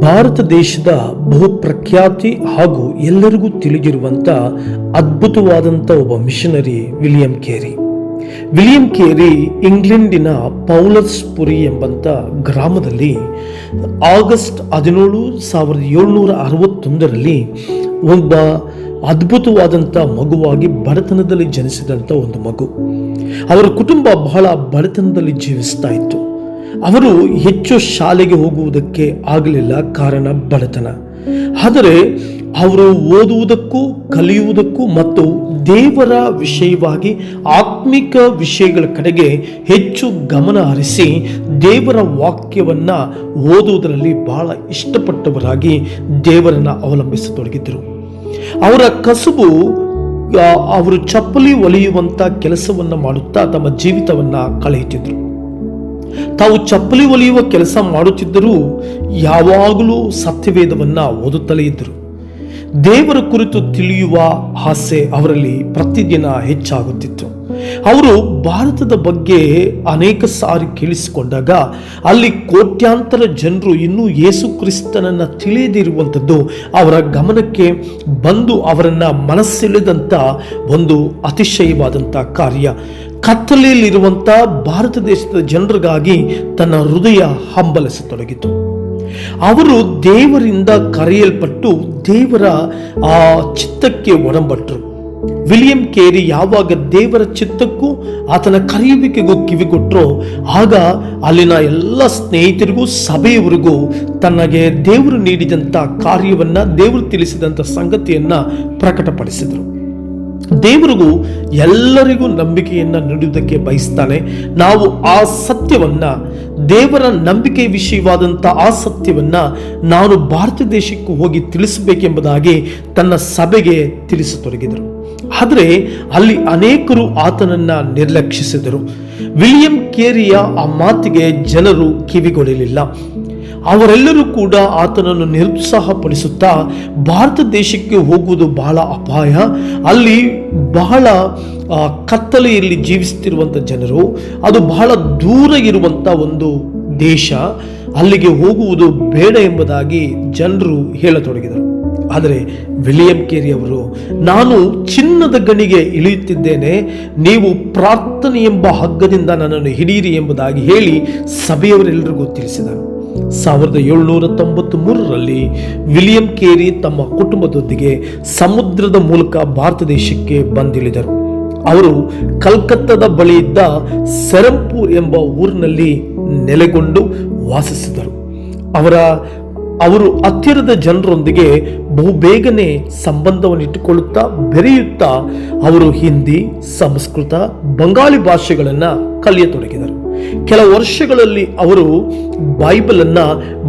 ಭಾರತ ದೇಶದ ಬಹುಪ್ರಖ್ಯಾತಿ ಹಾಗೂ ಎಲ್ಲರಿಗೂ ತಿಳಿದಿರುವಂಥ ಅದ್ಭುತವಾದಂಥ ಒಬ್ಬ ಮಿಷನರಿ ವಿಲಿಯಂ ಕೇರಿ. ವಿಲಿಯಂ ಕೇರಿ ಇಂಗ್ಲೆಂಡಿನ ಪೌಲರ್ಸ್ಪುರಿ ಎಂಬಂಥ ಗ್ರಾಮದಲ್ಲಿ ಆಗಸ್ಟ್ ಹದಿನೇಳು ಸಾವಿರದ ಏಳ್ನೂರ ಅರವತ್ತೊಂದರಲ್ಲಿ ಒಬ್ಬ ಅದ್ಭುತವಾದಂಥ ಮಗುವಾಗಿ ಬಡತನದಲ್ಲಿ ಜನಿಸಿದಂಥ ಒಂದು ಮಗು. ಅವರ ಕುಟುಂಬ ಬಹಳ ಬಡತನದಲ್ಲಿ ಜೀವಿಸ್ತಾ ಇತ್ತು. ಅವರು ಹೆಚ್ಚು ಶಾಲೆಗೆ ಹೋಗುವುದಕ್ಕೆ ಆಗಲಿಲ್ಲ ಕಾರಣ ಬಡತನ. ಆದರೆ ಅವರು ಓದುವುದಕ್ಕೂ ಕಲಿಯುವುದಕ್ಕೂ ಮತ್ತು ದೇವರ ವಿಷಯವಾಗಿ ಆತ್ಮಿಕ ವಿಷಯಗಳ ಕಡೆಗೆ ಹೆಚ್ಚು ಗಮನ ಹರಿಸಿ ದೇವರ ವಾಕ್ಯವನ್ನು ಓದುವುದರಲ್ಲಿ ಬಹಳ ಇಷ್ಟಪಟ್ಟವರಾಗಿ ದೇವರನ್ನು ಅವಲಂಬಿಸತೊಡಗಿದ್ದರು ಅವರ ಕಸುಬು ಅವರು ಚಪ್ಪಲಿ ಒಲಿಯುವಂಥ ಕೆಲಸವನ್ನು ಮಾಡುತ್ತಾ ತಮ್ಮ ಜೀವಿತವನ್ನು ಕಳೆಯುತ್ತಿದ್ದರು ತಾವು ಚಪ್ಪಲಿ ಒಲಿಯುವ ಕೆಲಸ ಮಾಡುತ್ತಿದ್ದರೂ ಯಾವಾಗಲೂ ಸತ್ಯವೇದವನ್ನು ಓದುತ್ತಲೇ ಇದ್ದರು. ದೇವರ ಕುರಿತು ತಿಳಿಯುವ ಆಸೆ ಅವರಲ್ಲಿ ಪ್ರತಿದಿನ ಹೆಚ್ಚಾಗುತ್ತಿತ್ತು. ಅವರು ಭಾರತದ ಬಗ್ಗೆ ಅನೇಕ ಸಾರಿ ಕೇಳಿಸಿಕೊಂಡಾಗ ಅಲ್ಲಿ ಕೋಟ್ಯಾಂತರ ಜನರು ಇನ್ನೂ ಯೇಸು ಕ್ರಿಸ್ತನನ್ನು ತಿಳಿಯದಿರುವಂಥದ್ದು ಅವರ ಗಮನಕ್ಕೆ ಬಂದು ಅವರನ್ನ ಮನಸ್ಸೆಳೆದಂಥ ಒಂದು ಅತಿಶಯವಾದಂಥ ಕಾರ್ಯ. ಕತ್ತಲೆಯಲ್ಲಿರುವಂಥ ಭಾರತ ದೇಶದ ಜನರಿಗಾಗಿ ತನ್ನ ಹೃದಯ ಹಂಬಲಿಸತೊಡಗಿತು. ಅವರು ದೇವರಿಂದ ಕರೆಯಲ್ಪಟ್ಟು ದೇವರ ಆ ಚಿತ್ತಕ್ಕೆ ಒಡಂಬಟ್ರು. ವಿಲಿಯಂ ಕೇರಿ ಯಾವಾಗ ದೇವರ ಚಿತ್ತಕ್ಕೂ ಆತನ ಕರೆಯುವಿಕೆಗೂ ಕಿವಿಗೊಟ್ಟರೋ ಆಗ ಅಲ್ಲಿನ ಎಲ್ಲ ಸ್ನೇಹಿತರಿಗೂ, ಸಭೆಯವರಿಗೂ ತನಗೆ ದೇವರು ನೀಡಿದಂಥ ಕಾರ್ಯವನ್ನ ದೇವರು ತಿಳಿಸಿದಂಥ ಸಂಗತಿಯನ್ನ ಪ್ರಕಟಪಡಿಸಿದರು. ದೇವರಿಗೂ ಎಲ್ಲರಿಗೂ ನಂಬಿಕೆಯನ್ನ ನೀಡುವುದಕ್ಕೆ ಬಯಸ್ತಾನೆ. ನಾವು ಆ ಸತ್ಯವನ್ನ, ದೇವರ ನಂಬಿಕೆ ವಿಷಯವಾದಂಥ ಆ ಸತ್ಯವನ್ನ ನಾನು ಭಾರತ ದೇಶಕ್ಕೂ ಹೋಗಿ ತಿಳಿಸಬೇಕೆಂಬುದಾಗಿ ತನ್ನ ಸಭೆಗೆ ತಿಳಿಸತೊಡಗಿದರು. ಆದರೆ ಅಲ್ಲಿ ಅನೇಕರು ಆತನನ್ನ ನಿರ್ಲಕ್ಷಿಸಿದರು. ವಿಲಿಯಂ ಕೇರಿಯ ಆ ಮಾತಿಗೆ ಜನರು ಕಿವಿಗೊಡಲಿಲ್ಲ ಅವರೆಲ್ಲರೂ ಕೂಡ ಆತನನ್ನು ನಿರುತ್ಸಾಹಪಡಿಸುತ್ತಾ ಭಾರತ ದೇಶಕ್ಕೆ ಹೋಗುವುದು ಬಹಳ ಅಪಾಯ. ಅಲ್ಲಿ ಬಹಳ ಕತ್ತಲೆಯಲ್ಲಿ ಜೀವಿಸುತ್ತಿರುವಂಥ ಜನರು, ಅದು ಬಹಳ ದೂರ ಇರುವಂಥ ಒಂದು ದೇಶ. ಅಲ್ಲಿಗೆ ಹೋಗುವುದು ಬೇಡ ಎಂಬುದಾಗಿ ಜನರು ಹೇಳತೊಡಗಿದರು. ಆದರೆ ವಿಲಿಯಂ ಕೇರಿ ಅವರು, ನಾನು ಚಿನ್ನದ ಗಣಿಗೆ ಇಳಿಯುತ್ತಿದ್ದೇನೆ, ನೀವು ಪ್ರಾರ್ಥನೆ ಎಂಬ ಹಗ್ಗದಿಂದ ನನ್ನನ್ನು ಹಿಡಿಯಿರಿ ಎಂಬುದಾಗಿ ಹೇಳಿ ಸಭೆಯವರೆಲ್ಲರಿಗೂ ತಿಳಿಸಿದರು. ಸಾವಿರದ ಏಳುನೂರ ತೊಂಬತ್ತು ಮೂರರಲ್ಲಿ ವಿಲಿಯಂ ಕೇರಿ ತಮ್ಮ ಕುಟುಂಬದೊಂದಿಗೆ ಸಮುದ್ರದ ಮೂಲಕ ಭಾರತ ದೇಶಕ್ಕೆ ಬಂದಿಳಿದರು. ಅವರು ಕಲ್ಕತ್ತಾದ ಬಳಿ ಇದ್ದ ಸರಂಪುರ್ ಎಂಬ ಊರಿನಲ್ಲಿ ನೆಲೆಗೊಂಡು ವಾಸಿಸಿದರು. ಅವರ, ಅವರು ಹತ್ತಿರದ ಜನರೊಂದಿಗೆ ಬಹುಬೇಗನೆ ಸಂಬಂಧವನ್ನು ಇಟ್ಟುಕೊಳ್ಳುತ್ತಾ ಬೆರೆಯುತ್ತಾ ಅವರು ಹಿಂದಿ, ಸಂಸ್ಕೃತ, ಬಂಗಾಳಿ ಭಾಷೆಗಳನ್ನು ಕಲಿಯತೊಡಗಿದರು. ಕೆಲ ವರ್ಷಗಳಲ್ಲಿ ಅವರು ಬೈಬಲನ್ನು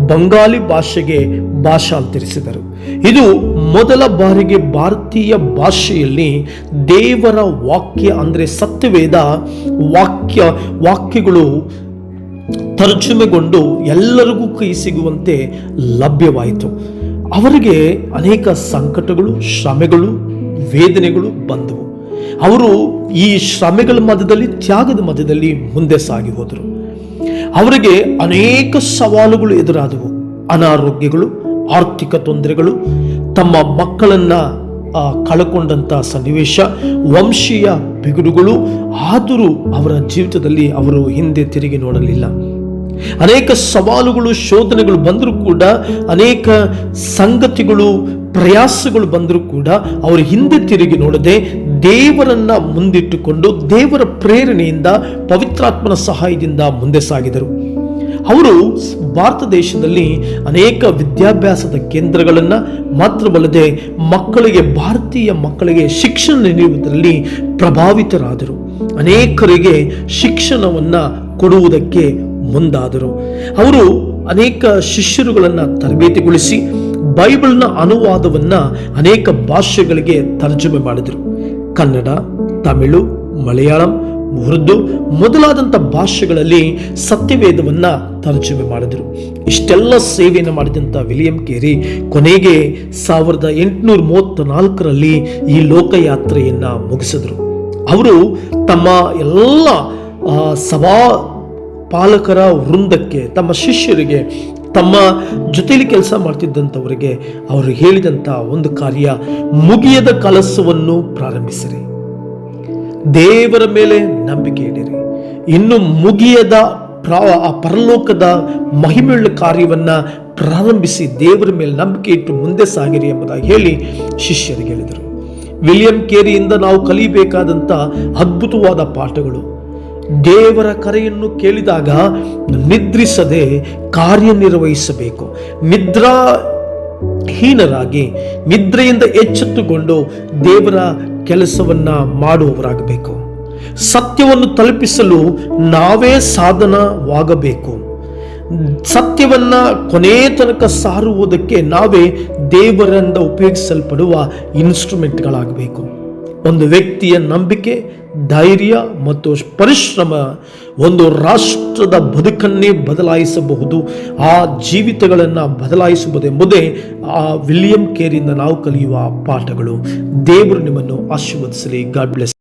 ಬಂಗಾಳಿ ಭಾಷೆಗೆ ಭಾಷಾಂತರಿಸಿದರು ಇದು ಮೊದಲ ಬಾರಿಗೆ ಭಾರತೀಯ ಭಾಷೆಯಲ್ಲಿ ದೇವರ ವಾಕ್ಯ ಅಂದರೆ ಸತ್ಯವೇದ ವಾಕ್ಯ ವಾಕ್ಯಗಳು ತರ್ಜುಮೆಗೊಂಡು ಎಲ್ಲರಿಗೂ ಕೈ ಸಿಗುವಂತೆ ಲಭ್ಯವಾಯಿತು. ಅವರಿಗೆ ಅನೇಕ ಸಂಕಟಗಳು, ಶ್ರಮೆಗಳು, ವೇದನೆಗಳು ಬಂದವು. ಅವರು ಈ ಶ್ರಮೆಗಳ ಮಧ್ಯದಲ್ಲಿ, ತ್ಯಾಗದ ಮಧ್ಯದಲ್ಲಿ ಮುಂದೆ ಸಾಗಿ ಹೋದರು. ಅವರಿಗೆ ಅನೇಕ ಸವಾಲುಗಳು ಎದುರಾದವು. ಅನಾರೋಗ್ಯಗಳು, ಆರ್ಥಿಕ ತೊಂದರೆಗಳು, ತಮ್ಮ ಮಕ್ಕಳನ್ನ ಕಳ್ಕೊಂಡಂಥ ಸನ್ನಿವೇಶ, ವಂಶೀಯ ಬಿಗುಡುಗಳು, ಆದರೂ ಅವರ ಜೀವಿತದಲ್ಲಿ ಅವರು ಹಿಂದೆ ತಿರುಗಿ ನೋಡಲಿಲ್ಲ. ಅನೇಕ ಸವಾಲುಗಳು, ಶೋಧನೆಗಳು ಬಂದರೂ ಕೂಡ, ಅನೇಕ ಸಂಗತಿಗಳು, ಪ್ರಯಾಸಗಳು ಬಂದರೂ ಕೂಡ, ಅವರು ಹಿಂದೆ ತಿರುಗಿ ನೋಡದೆ ದೇವರನ್ನ ಮುಂದಿಟ್ಟುಕೊಂಡು ದೇವರ ಪ್ರೇರಣೆಯಿಂದ ಪವಿತ್ರಾತ್ಮನ ಸಹಾಯದಿಂದ ಮುಂದೆ ಸಾಗಿದರು. ಅವರು ಭಾರತ ದೇಶದಲ್ಲಿ ಅನೇಕ ವಿದ್ಯಾಭ್ಯಾಸದ ಕೇಂದ್ರಗಳನ್ನು ಮಾತ್ರವಲ್ಲದೆ ಮಕ್ಕಳಿಗೆ, ಭಾರತೀಯ ಮಕ್ಕಳಿಗೆ ಶಿಕ್ಷಣ ನೀಡುವುದರಲ್ಲಿ ಪ್ರಭಾವಿತರಾದರು. ಅನೇಕರಿಗೆ ಶಿಕ್ಷಣವನ್ನು ಕೊಡುವುದಕ್ಕೆ ಮುಂದಾದರು. ಅವರು ಅನೇಕ ಶಿಷ್ಯರುಗಳನ್ನು ತರಬೇತಿಗೊಳಿಸಿ, ಬೈಬಲ್ನ ಅನುವಾದವನ್ನು ಅನೇಕ ಭಾಷೆಗಳಿಗೆ ತರ್ಜುಮೆ ಮಾಡಿದರು. ಕನ್ನಡ, ತಮಿಳು, ಮಲಯಾಳಂ, ಉರ್ದು ಮೊದಲಾದಂಥ ಭಾಷೆಗಳಲ್ಲಿ ಸತ್ಯವೇದವನ್ನ ತರ್ಜುಮೆ ಮಾಡಿದರು. ಇಷ್ಟೆಲ್ಲ ಸೇವೆಯನ್ನು ಮಾಡಿದಂಥ ವಿಲಿಯಂ ಕೇರಿ ಕೊನೆಗೆ ಸಾವಿರದ ಎಂಟುನೂರ ಮೂವತ್ತ ನಾಲ್ಕರಲ್ಲಿ ಈ ಲೋಕಯಾತ್ರೆಯನ್ನು ಮುಗಿಸಿದರು. ಅವರು ತಮ್ಮ ಎಲ್ಲ ಸಭಾ ಪಾಲಕರ ವೃಂದಕ್ಕೆ, ತಮ್ಮ ಶಿಷ್ಯರಿಗೆ ತಮ್ಮ ಜೊತೆಯಲ್ಲಿ ಕೆಲಸ ಮಾಡ್ತಿದ್ದಂಥವರಿಗೆ ಅವರು ಹೇಳಿದಂಥ ಒಂದು ಕಾರ್ಯ ಮುಗಿಯದ ಕಲಸವನ್ನು ಪ್ರಾರಂಭಿಸಿರಿ. ದೇವರ ಮೇಲೆ ನಂಬಿಕೆ ಇಡಿರಿ. ಇನ್ನು ಮುಗಿಯದ ಪ್ರಾ, ಆ ಪರಲೋಕದ ಮಹಿಮೆಯುಳ್ಳ ಕಾರ್ಯವನ್ನ ಪ್ರಾರಂಭಿಸಿ ದೇವರ ಮೇಲೆ ನಂಬಿಕೆ ಇಟ್ಟು ಮುಂದೆ ಸಾಗಿರಿ ಎಂಬುದಾಗಿ ಹೇಳಿ ಶಿಷ್ಯರಿಗೆ ಹೇಳಿದರು. ವಿಲಿಯಂ ಕೇರಿಯಿಂದ ನಾವು ಕಲಿಬೇಕಾದಂಥ ಅದ್ಭುತವಾದ ಪಾಠಗಳು. ದೇವರ ಕರೆಯನ್ನು ಕೇಳಿದಾಗ ನಿದ್ರಿಸದೆ ಕಾರ್ಯನಿರ್ವಹಿಸಬೇಕು. ನಿದ್ರಾ ಹೀನರಾಗಿ ನಿದ್ರೆಯಿಂದ ಎಚ್ಚೆತ್ತುಕೊಂಡು ದೇವರ ಕೆಲಸವನ್ನ ಮಾಡುವವರಾಗಬೇಕು. ಸತ್ಯವನ್ನು ತಲುಪಿಸಲು ನಾವೇ ಸಾಧನವಾಗಬೇಕು. ಸತ್ಯವನ್ನು ಕೊನೆಯ ತನಕ ಸಾರುವುದಕ್ಕೆ ನಾವೇ ದೇವರಿಂದ ಉಪಯೋಗಿಸಲ್ಪಡುವ ಇನ್ಸ್ಟ್ರೂಮೆಂಟ್ಗಳಾಗಬೇಕು ಒಂದು ವ್ಯಕ್ತಿಯ ನಂಬಿಕೆ ಧೈರ್ಯ ಮತ್ತು ಪರಿಶ್ರಮ ಒಂದು ರಾಷ್ಟ್ರದ ಬದುಕನ್ನೇ ಬದಲಾಯಿಸಬಹುದು, ಆ ಜೀವಿತಗಳನ್ನು ಬದಲಾಯಿಸಬಹುದೆಂಬುದೇ ಆ ವಿಲಿಯಂ ಕೇರಿಂದ ನಾವು ಕಲಿಯುವ ಪಾಠಗಳು. ದೇವರು ನಿಮ್ಮನ್ನು ಆಶೀರ್ವದಿಸಲಿ. God bless